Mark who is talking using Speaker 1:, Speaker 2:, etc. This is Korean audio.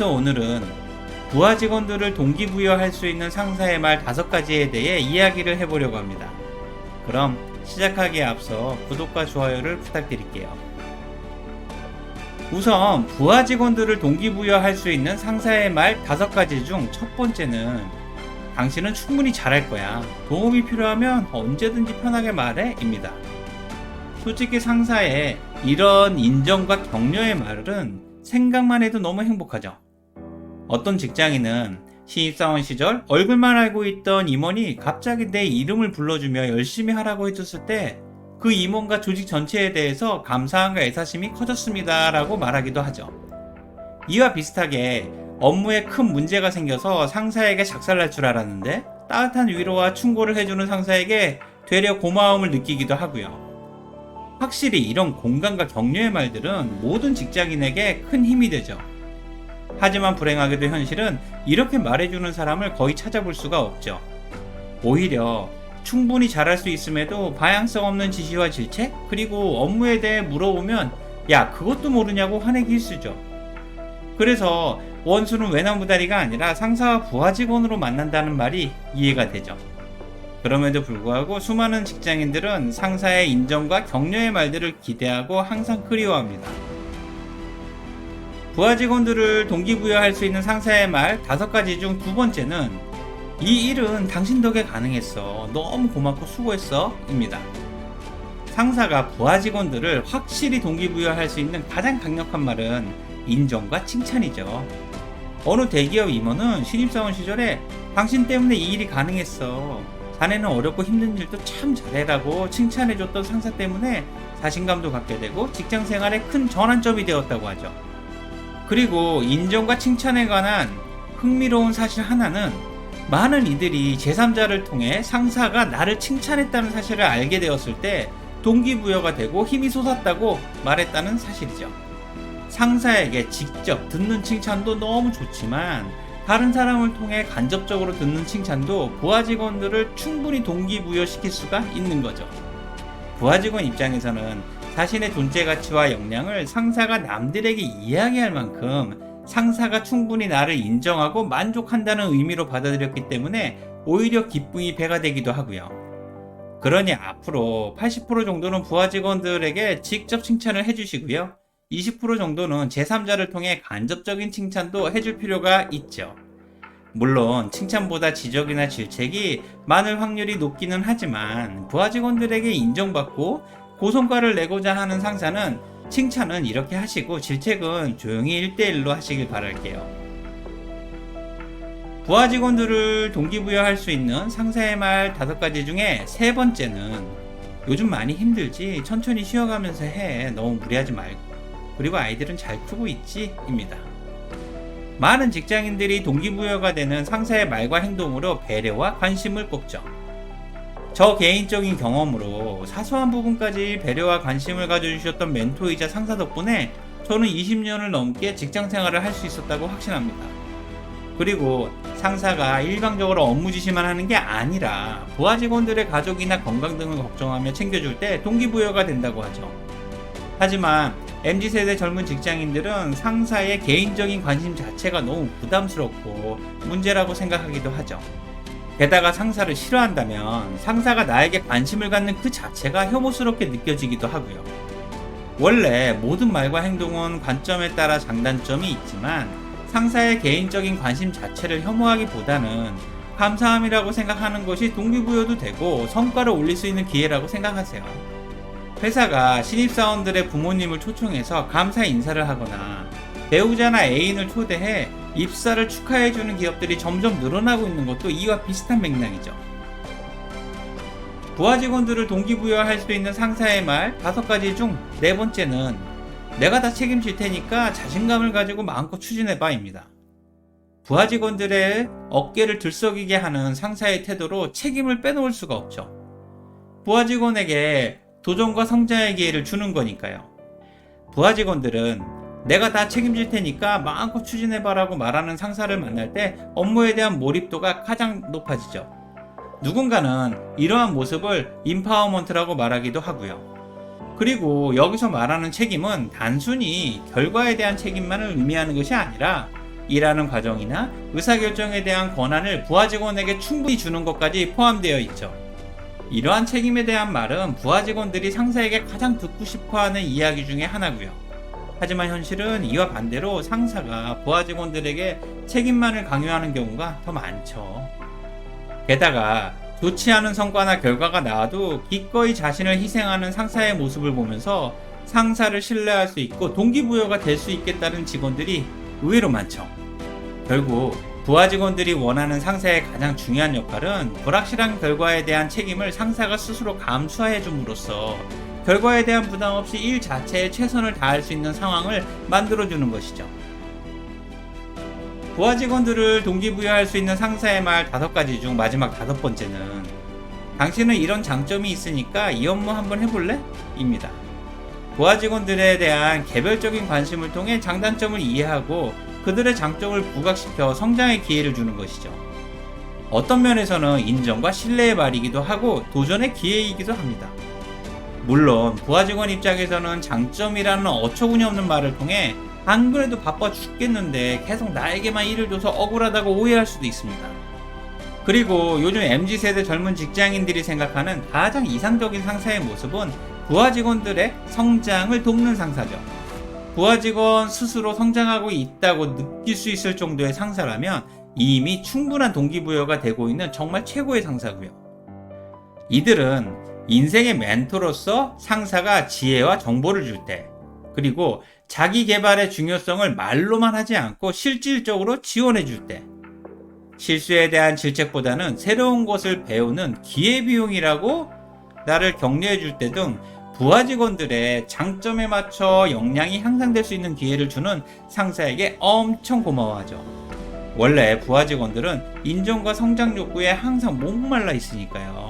Speaker 1: 그래서 오늘은 부하 직원들을 동기부여할 수 있는 상사의 말 다섯 가지에 대해 이야기를 해보려고 합니다. 그럼 시작하기에 앞서 구독과 좋아요를 부탁드릴게요. 우선 부하 직원들을 동기부여할 수 있는 상사의 말 다섯 가지 중 첫 번째는 당신은 충분히 잘할 거야. 도움이 필요하면 언제든지 편하게 말해. 입니다. 솔직히 상사의 이런 인정과 격려의 말은 생각만 해도 너무 행복하죠. 어떤 직장인은 신입사원 시절 얼굴만 알고 있던 임원이 갑자기 내 이름을 불러주며 열심히 하라고 해줬을 때 그 임원과 조직 전체에 대해서 감사함과 애사심이 커졌습니다. 라고 말하기도 하죠. 이와 비슷하게 업무에 큰 문제가 생겨서 상사에게 작살날 줄 알았는데 따뜻한 위로와 충고를 해주는 상사에게 되려 고마움을 느끼기도 하고요. 확실히 이런 공감과 격려의 말들은 모든 직장인에게 큰 힘이 되죠. 하지만 불행하게도 현실은 이렇게 말해주는 사람을 거의 찾아볼 수가 없죠. 오히려 충분히 잘할 수 있음에도 방향성 없는 지시와 질책, 그리고 업무에 대해 물어보면 야, 그것도 모르냐고 화내기 일쑤죠. 그래서 원수는 외나무다리가 아니라 상사와 부하 직원으로 만난다는 말이 이해가 되죠. 그럼에도 불구하고 수많은 직장인들은 상사의 인정과 격려의 말들을 기대하고 항상 그리워합니다. 부하 직원들을 동기부여할 수 있는 상사의 말 다섯 가지 중 두 번째는 이 일은 당신 덕에 가능했어. 너무 고맙고 수고했어. 입니다. 상사가 부하 직원들을 확실히 동기부여할 수 있는 가장 강력한 말은 인정과 칭찬이죠. 어느 대기업 임원은 신입사원 시절에 당신 때문에 이 일이 가능했어. 자네는 어렵고 힘든 일도 참 잘해라고 칭찬해줬던 상사 때문에 자신감도 갖게 되고 직장 생활에 큰 전환점이 되었다고 하죠. 그리고 인정과 칭찬에 관한 흥미로운 사실 하나는 많은 이들이 제3자를 통해 상사가 나를 칭찬했다는 사실을 알게 되었을 때 동기부여가 되고 힘이 솟았다고 말했다는 사실이죠. 상사에게 직접 듣는 칭찬도 너무 좋지만 다른 사람을 통해 간접적으로 듣는 칭찬도 부하 직원들을 충분히 동기부여시킬 수가 있는 거죠. 부하 직원 입장에서는 자신의 존재 가치와 역량을 상사가 남들에게 이야기할 만큼 상사가 충분히 나를 인정하고 만족한다는 의미로 받아들였기 때문에 오히려 기쁨이 배가 되기도 하고요. 그러니 앞으로 80% 정도는 부하 직원들에게 직접 칭찬을 해주시고요. 20% 정도는 제3자를 통해 간접적인 칭찬도 해줄 필요가 있죠. 물론 칭찬보다 지적이나 질책이 많을 확률이 높기는 하지만 부하 직원들에게 인정받고 고성과를 내고자 하는 상사는 칭찬은 이렇게 하시고 질책은 조용히 1대1로 하시길 바랄게요. 부하 직원들을 동기부여할 수 있는 상사의 말 다섯 가지 중에 세 번째는 요즘 많이 힘들지 천천히 쉬어가면서 해 너무 무리하지 말고 그리고 아이들은 잘 크고 있지 입니다. 많은 직장인들이 동기부여가 되는 상사의 말과 행동으로 배려와 관심을 꼽죠. 저 개인적인 경험으로 사소한 부분까지 배려와 관심을 가져주셨던 멘토이자 상사 덕분에 저는 20년을 넘게 직장 생활을 할 수 있었다고 확신합니다. 그리고 상사가 일방적으로 업무 지시만 하는 게 아니라 부하 직원들의 가족이나 건강 등을 걱정하며 챙겨줄 때 동기부여가 된다고 하죠. 하지만 MZ세대 젊은 직장인들은 상사의 개인적인 관심 자체가 너무 부담스럽고 문제라고 생각하기도 하죠. 게다가 상사를 싫어한다면 상사가 나에게 관심을 갖는 그 자체가 혐오스럽게 느껴지기도 하고요. 원래 모든 말과 행동은 관점에 따라 장단점이 있지만 상사의 개인적인 관심 자체를 혐오하기보다는 감사함이라고 생각하는 것이 동기부여도 되고 성과를 올릴 수 있는 기회라고 생각하세요. 회사가 신입사원들의 부모님을 초청해서 감사 인사를 하거나 배우자나 애인을 초대해 입사를 축하해주는 기업들이 점점 늘어나고 있는 것도 이와 비슷한 맥락이죠. 부하 직원들을 동기부여할 수 있는 상사의 말 다섯 가지 중 네 번째는 내가 다 책임질 테니까 자신감을 가지고 마음껏 추진해봐입니다. 부하 직원들의 어깨를 들썩이게 하는 상사의 태도로 책임을 빼놓을 수가 없죠. 부하 직원에게 도전과 성장의 기회를 주는 거니까요. 부하 직원들은 내가 다 책임질 테니까 마음껏 추진해봐라고 말하는 상사를 만날 때 업무에 대한 몰입도가 가장 높아지죠. 누군가는 이러한 모습을 인파워먼트라고 말하기도 하고요. 그리고 여기서 말하는 책임은 단순히 결과에 대한 책임만을 의미하는 것이 아니라 일하는 과정이나 의사결정에 대한 권한을 부하 직원에게 충분히 주는 것까지 포함되어 있죠. 이러한 책임에 대한 말은 부하 직원들이 상사에게 가장 듣고 싶어 하는 이야기 중에 하나고요. 하지만 현실은 이와 반대로 상사가 부하 직원들에게 책임만을 강요하는 경우가 더 많죠. 게다가 좋지 않은 성과나 결과가 나와도 기꺼이 자신을 희생하는 상사의 모습을 보면서 상사를 신뢰할 수 있고 동기부여가 될 수 있겠다는 직원들이 의외로 많죠. 결국 부하 직원들이 원하는 상사의 가장 중요한 역할은 불확실한 결과에 대한 책임을 상사가 스스로 감수해 줌으로써 결과에 대한 부담 없이 일 자체에 최선을 다할 수 있는 상황을 만들어 주는 것이죠. 부하 직원들을 동기부여할 수 있는 상사의 말 다섯 가지 중 마지막 다섯 번째는 당신은 이런 장점이 있으니까 이 업무 한번 해볼래? 입니다. 부하 직원들에 대한 개별적인 관심을 통해 장단점을 이해하고 그들의 장점을 부각시켜 성장의 기회를 주는 것이죠. 어떤 면에서는 인정과 신뢰의 말이기도 하고 도전의 기회이기도 합니다. 물론 부하 직원 입장에서는 장점이라는 어처구니 없는 말을 통해 안 그래도 바빠 죽겠는데 계속 나에게만 일을 줘서 억울하다고 오해할 수도 있습니다. 그리고 요즘 MZ세대 젊은 직장인들이 생각하는 가장 이상적인 상사의 모습은 부하 직원들의 성장을 돕는 상사죠. 부하 직원 스스로 성장하고 있다고 느낄 수 있을 정도의 상사라면 이미 충분한 동기부여가 되고 있는 정말 최고의 상사고요. 이들은 인생의 멘토로서 상사가 지혜와 정보를 줄 때, 그리고 자기 개발의 중요성을 말로만 하지 않고 실질적으로 지원해 줄 때, 실수에 대한 질책보다는 새로운 것을 배우는 기회비용이라고 나를 격려해 줄 때 등 부하 직원들의 장점에 맞춰 역량이 향상될 수 있는 기회를 주는 상사에게 엄청 고마워하죠. 원래 부하 직원들은 인정과 성장 욕구에 항상 목말라 있으니까요.